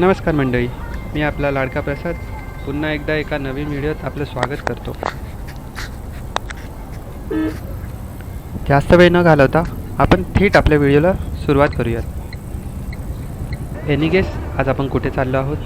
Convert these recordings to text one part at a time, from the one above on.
नमस्कार मंडळी मी आपला लाडका प्रसाद पुन्हा एकदा एका नवीन व्हिडिओत आपलं स्वागत करतो. जास्त वेळ न घालवता आपण थेट आपल्या व्हिडिओला सुरुवात करूयात. एनी गेस आज आपण कुठे चाललो आहोत?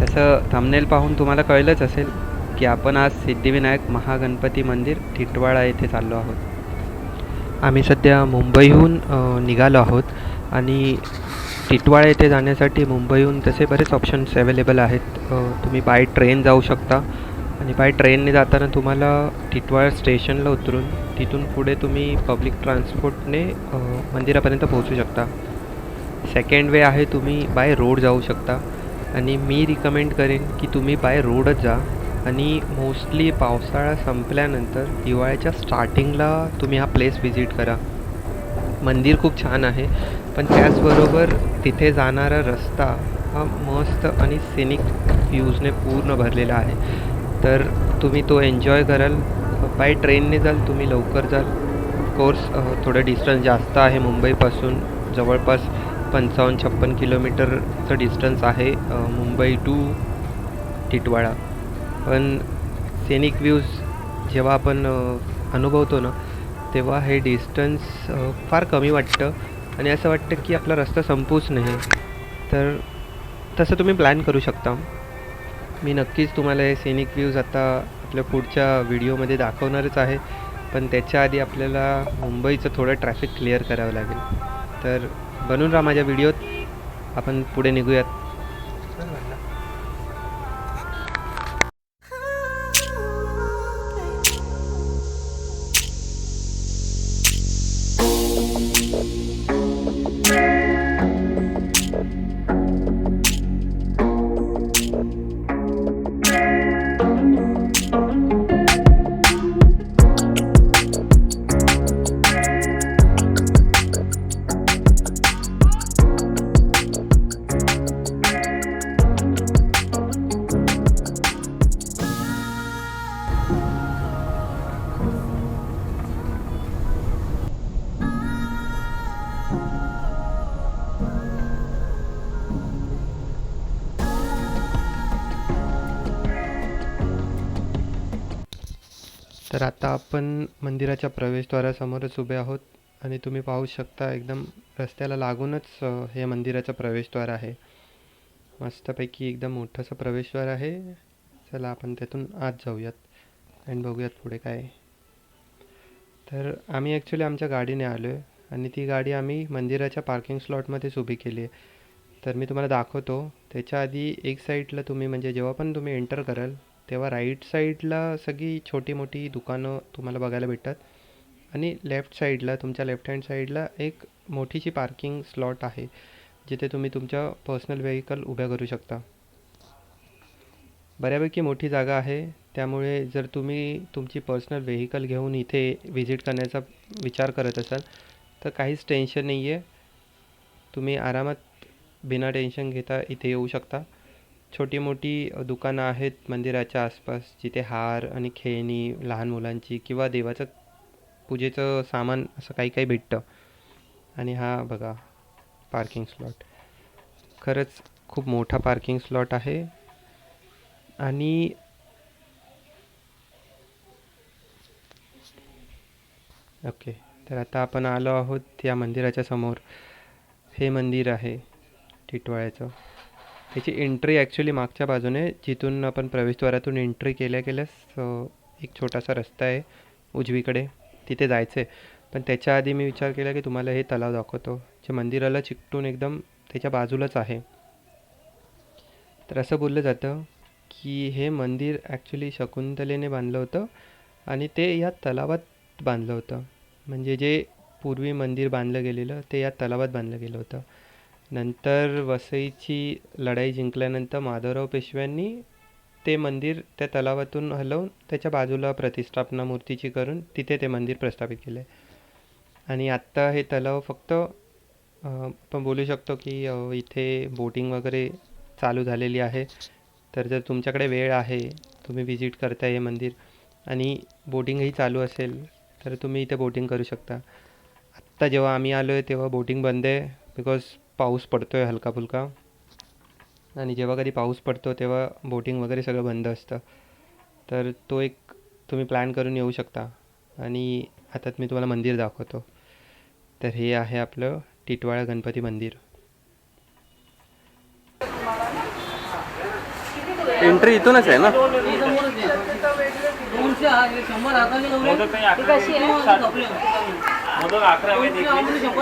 तसं थंबनेल पाहून तुम्हाला कळलंच असेल की आपण आज सिद्धिविनायक महागणपती मंदिर टिटवाळा येथे चाललो आहोत. आम्ही सध्या मुंबईहून निघालो आहोत आणि टिटवाळा येथे जाण्यासाठी मुंबईहून तसे बरेच ऑप्शन्स अवेलेबल आहेत. तुम्ही बाय ट्रेन जाऊ शकता. आणि बाय ट्रेनने जाताना तुम्हाला टिटवाळा स्टेशनला उतरून तिथून पुढे तुम्ही पब्लिक ट्रान्सपोर्टने मंदिरापर्यंत पोहोचू शकता. सेकंड वे आहे तुम्ही बाय रोड जाऊ शकता. आणि मी रिकमेंड करेन की तुम्ही बाय रोडच जा. आणि मोस्टली पावसाळा संपल्यानंतर हिवाळ्याच्या स्टार्टिंगला तुम्ही हा प्लेस व्हिजिट करा. मंदिर खूप छान आहे पण त्याचबरोबर तिथे जाणारा रस्ता हा मस्त आणि सिनिक व्ह्यूजने पूर्ण भरलेला आहे. तर तुम्ही तो एन्जॉय कराल. बाय ट्रेनने जाल तुम्ही लवकर जाल. कोर्स थोडं डिस्टन्स जास्त आहे मुंबईपासून जवळपास पंचावन्न छप्पन किलोमीटरचं डिस्टन्स आहे मुंबई टू टिटवाळा पण सेनिक व्ह्यूज जेव्हा आपण अनुभवतो ना तेव्हा हे डिस्टन्स फार कमी वाटतं. आणि असं वाटतं की आपला रस्ता संपूच नाही. तर तसं तुम्ही प्लॅन करू शकता. मी नक्कीच तुम्हाला हे सिनिक व्ह्यूज आता आपल्या पुढच्या व्हिडिओमध्ये दाखवणारच आहे. पण त्याच्या आधी आपल्याला मुंबईचं थोडं ट्रॅफिक क्लिअर करावं लागेल. तर बनून राहा माझ्या व्हिडिओत आपण पुढे निघूयात. तर आता आपण मंदिराच्या प्रवेशद्वारासमोरच उभे आहोत आणि तुम्ही पाहू शकता एकदम रस्त्याला लागूनच हे मंदिराचं प्रवेशद्वार आहे. मस्तपैकी एकदम मोठंसं प्रवेशद्वार आहे. चला आपण त्यातून आत जाऊयात आणि बघूयात पुढे काय. तर आम्ही ॲक्च्युली आमच्या गाडीने आलो आहे आणि ती गाडी आम्ही मंदिराच्या पार्किंग स्लॉटमध्येच उभी केली आहे. तर मी तुम्हाला दाखवतो. त्याच्या आधी एक साईडला तुम्ही म्हणजे जेव्हा पण तुम्ही एंटर कराल तेव्हा राईट साईडला सगळी छोटी मोठी दुकानं तुम्हाला बघायला भेटतात. आणि लेफ्ट साईडला तुमच्या लेफ्ट हँड साईडला एक मोठीशी पार्किंग स्लॉट आहे जिथे तुम्ही तुमच्या पर्सनल व्हेकल उभ्या करू शकता. बऱ्यापैकी मोठी जागा आहे. त्यामुळे जर तुम्ही तुमची पर्सनल व्हेकल घेऊन इथे व्हिजिट करण्याचा विचार करत असाल तर काहीच टेन्शन नाही आहे तुम्ही आरामात बिना टेन्शन घेता इथे येऊ शकता. छोटी मोठी दुकानं आहेत मंदिराच्या आसपास जिथे हार आणि खेळणी लहान मुलांची किंवा देवाचं पूजेचं सामान असं काही काही भेटतं. आणि हा बघा पार्किंग स्लॉट खरंच खूप मोठा पार्किंग स्लॉट आहे. आणि ओके तर आता आपण आलो आहोत या मंदिराच्या समोर. हे मंदिर आहे टिटवाळ्याचं. त्याची एंट्री ॲक्च्युली मागच्या बाजूने जिथून आपण प्रवेशद्वारातून एंट्री केल्या केल्यास एक छोटासा रस्ता आहे उजवीकडे तिथे जायचं आहे पण त्याच्या आधी मी विचार केला की तुम्हाला हे तलाव दाखवतो जे मंदिराला चिकटून एकदम त्याच्या बाजूलाच आहे. तर असं बोललं जातं की हे मंदिर ॲक्च्युली शकुंतलेने बांधलं होतं आणि ते या तलावात बांधलं होतं. म्हणजे जे पूर्वी मंदिर बांधलं गेलेलं ते या तलावात बांधलं गेलं होतं. नंतर वसईची लढाई जिंकल्यानंतर माधवराव पेशव्यांनी ते मंदिर त्या तलावातून हलवून त्याच्या बाजूला प्रतिष्ठापना मूर्तीची करून तिथे ते मंदिर प्रस्थापित केले. आणि आत्ता हे तलाव फक्त आपण बोलू शकतो की इथे बोटिंग वगैरे चालू झालेली आहे. तर जर तुमच्याकडे वेळ आहे तुम्ही व्हिजिट करताय हे मंदिर आणि बोटिंगही चालू असेल तर तुम्ही इथे बोटिंग करू शकता. आत्ता जेव्हा आम्ही आलो आहे तेव्हा बोटिंग बंद आहे बिकॉज पाऊस पडतो आहे हलका फुलका आणि जेव्हा कधी पाऊस पडतो तेव्हा बोटिंग वगैरे सगळं बंद असतं. तर तो एक तुम्ही प्लॅन करून येऊ शकता. आणि आता मी तुम्हाला मंदिर दाखवतो. तर हे आहे आपलं टिटवाळा गणपती मंदिर. एंट्री इथूनच आहे ना?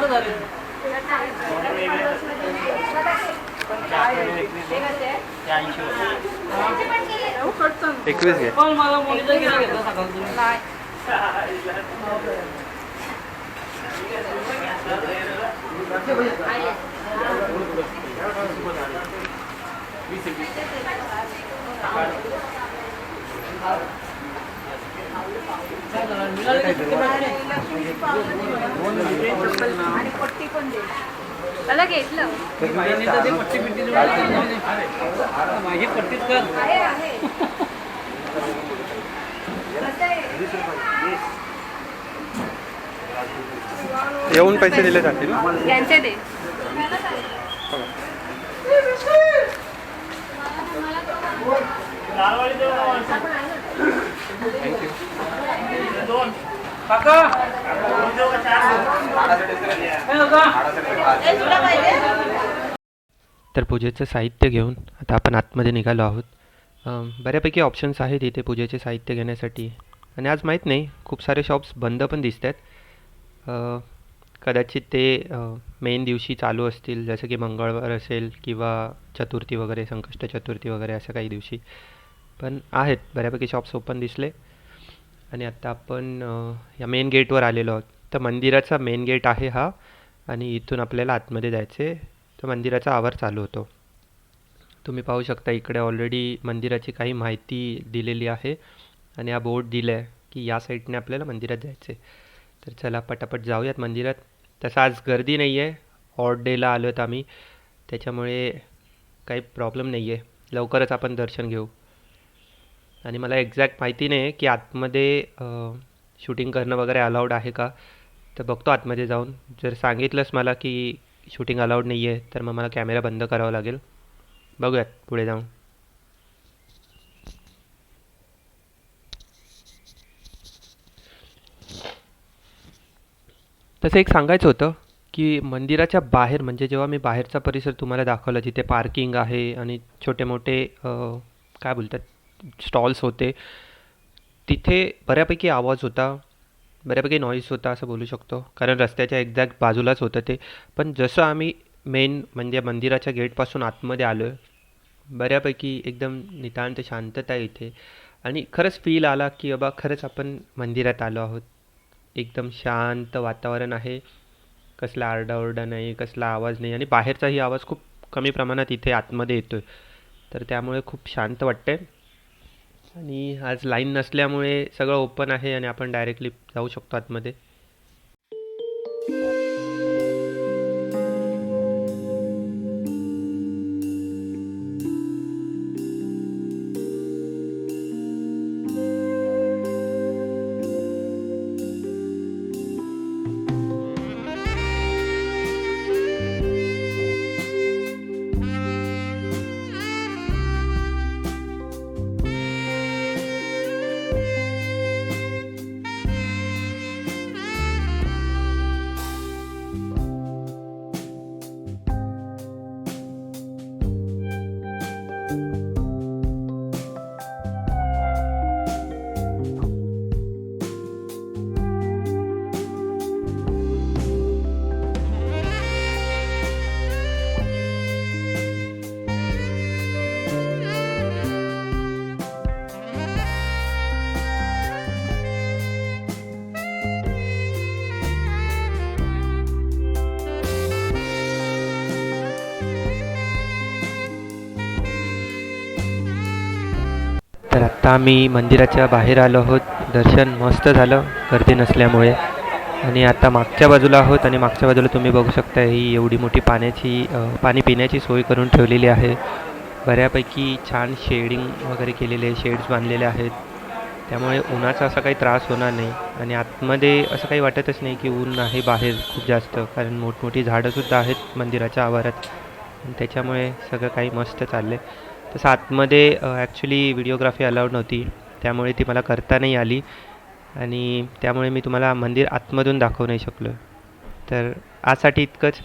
शंभर एकवीस घे. पण मला मुलीचा गिरा घेतला सकाळ. तुम्ही त्याला घेतलं पट्टी. माझी पट्टीच कर येऊन पैसे दिले जातील यांचे दे काका. तर पूजेचं साहित्य घेऊन आता आपण आतमध्ये निघालो आहोत. बऱ्यापैकी ऑप्शन्स आहेत इथे पूजेचे साहित्य घेण्यासाठी. आणि आज माहीत नाही खूप सारे शॉप्स बंद पण दिसत आहेत कदाचित ते मेन दिवशी चालू असतील जसं की मंगळवार असेल किंवा चतुर्थी वगैरे संकष्ट चतुर्थी वगैरे असं काही दिवशी. पण आहेत बऱ्यापैकी शॉप्स ओपन दिसले. आणि आत्ता आपण या मेन गेटवर आलेलो आहोत. तर मंदिराचा मेन गेट आहे हा आणि इथून आपल्याला आतमध्ये जायचे. तर मंदिराचा आवार चालू होतो. तुम्ही पाहू शकता इकडे ऑलरेडी मंदिराची काही माहिती दिलेली आहे आणि हा बोर्ड दिला आहे की या साईडने आपल्याला मंदिरात जायचं आहे तर चला पटापट जाऊयात मंदिरात. तसं आज गर्दी नाही आहे हॉट डेला आलो आहेत आम्ही. त्याच्यामुळे काही प्रॉब्लेम नाही आहे लवकरच आपण दर्शन घेऊ. आणि मला एक्झॅक्ट माहिती नाही की आतमध्ये शूटिंग करणं वगैरे अलाउड आहे का? तर बघतो आतमध्ये जाऊन. जर सांगितलंस मला की शूटिंग अलाउड नाही आहे तर मग मला कॅमेरा बंद करावा लागेल. बघूयात पुढे जाऊन. तसं एक सांगायचं होतं की मंदिराच्या बाहेर म्हणजे जेव्हा मी बाहेरचा परिसर तुम्हाला दाखवला जिथे पार्किंग आहे आणि छोटे मोठे काय बोलतात? स्टॉल्स होते. तिथे बऱ्यापैकी आवाज होता बऱ्यापैकी नॉईज होता असं बोलू शकतो. कारण रस्त्याच्या एक्झॅक्ट बाजूलाच होतं ते. पण जसं आम्ही मेन म्हणजे मंदिराच्या गेटपासून आतमध्ये आलो आहे बऱ्यापैकी एकदम नितांत शांतता आहे इथे आणि खरंच फील आला की बाबा खरंच आपण मंदिरात आलो आहोत. एकदम शांत वातावरण आहे. कसला आरडाओरडा नाही कसला आवाज नाही. आणि बाहेरचाही आवाज खूप कमी प्रमाणात इथे आतमध्ये येतो आहे तर त्यामुळे खूप शांत वाटते आणि आज लाईन नसल्यामुळे सगळं ओपन आहे आणि आपण डायरेक्टली जाऊ शकतो आतमध्ये. तर आत्ता आम्ही मंदिराच्या बाहेर आलो आहोत. दर्शन मस्त झालं. गर्दी नसल्यामुळे. आणि आता मागच्या बाजूला आहोत आणि मागच्या बाजूला तुम्ही बघू शकता ही एवढी मोठी पाण्याची पाणी पिण्याची सोय करून ठेवलेली आहे. बऱ्यापैकी छान शेडिंग वगैरे केलेले शेड्स बांधलेले आहेत. त्यामुळे उन्हाचा असा काही त्रास होणार नाही. आणि आतमध्ये असं काही वाटतच नाही की ऊन आहे बाहेर खूप जास्त. कारण मोठमोठी झाडंसुद्धा आहेत मंदिराच्या आवारात. त्याच्यामुळे सगळं काही मस्त चाललं आहे तसं आतमध्ये ॲक्च्युली व्हिडिओग्राफी अलाउड नव्हती. त्यामुळे ती मला करता नाही आली. आणि त्यामुळे मी तुम्हाला मंदिर आतमधून दाखवू नाही शकलो. तर आजसाठी इतकंच.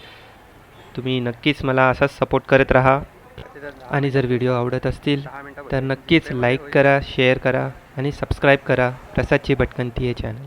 तुम्ही नक्कीच मला असाच सपोर्ट करत राहा. आणि जर व्हिडिओ आवडत असतील तर नक्कीच लाईक करा शेअर करा आणि सबस्क्राईब करा. प्रसादची भटकंती हे चॅनल